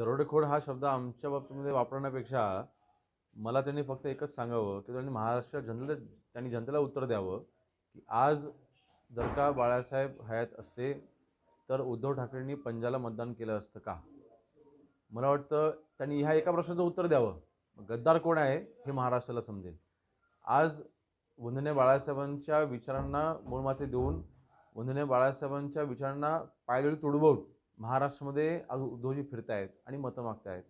हा शब्द आमच्या बाबतीमध्ये वापरण्यापेक्षा मला त्यांनी फक्त एकच सांगावं की त्यांनी महाराष्ट्र जनतेला त्यांनी जनतेला उत्तर द्यावं की आज जर का बाळासाहेब हयात असते तर उद्धव ठाकरेंनी पंजाला मतदान केलं असतं का? मला वाटतं त्यांनी ह्या एका प्रश्नाचं उत्तर द्यावं. गद्दार कोण आहे हे महाराष्ट्राला समजेल. आज वंदने बाळासाहेबांच्या विचारांना मूळमाथे देऊन वंदने बाळासाहेबांच्या विचारांना पायदळी तुडवून महाराष्ट्रामध्ये आज उद्धवजी फिरतायत आणि मतं मागतायत.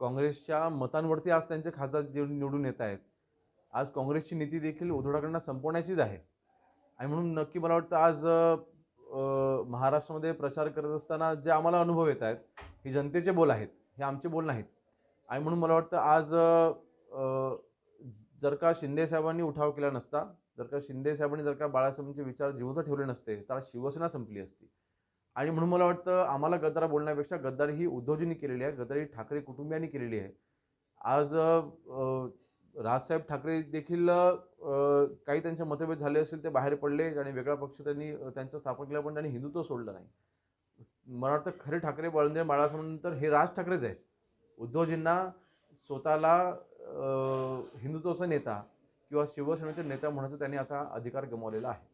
काँग्रेसच्या मतांवरती आज त्यांचे खासदार जे निवडून येत आहेत आज काँग्रेसची नीती देखील उद्धव संपवण्याचीच आहे. आणि म्हणून नक्की मला वाटतं आज महाराष्ट्रामध्ये प्रचार करत असताना जे आम्हाला अनुभव येत आहेत हे जनतेचे बोल आहेत हे आमचे बोल नाहीत. आणि म्हणून मला वाटतं आज जर का शिंदे साहेबांनी उठाव केला नसता जर का शिंदे साहेबांनी जर का बाळासाहेबांचे विचार जिवंत ठेवले नसते तर शिवसेना संपली असती. आणि म्हणून मला वाटतं आम्हाला गद्दार बोलण्यापेक्षा गद्दारी ही उद्धवजींनी केलेली आहे गद्दारी ठाकरे कुटुंबियांनी केलेली आहे. आज राजसाहेब ठाकरे देखील काही त्यांचे मतभेद झाले असेल ते बाहेर पडले आणि वेगळा पक्ष त्यांनी त्यांचं स्थापन केला पण त्यांनी हिंदुत्व सोडलं नाही. मला वाटतं खरे ठाकरे बळंदे बाळासाहेबांनंतर हे राज ठाकरेच आहेत. उद्धवजींना स्वतःला हिंदुत्वाचा नेता किंवा शिवसेनेचा नेता म्हणण्याचा त्यांनी आता अधिकार गमावलेला आहे.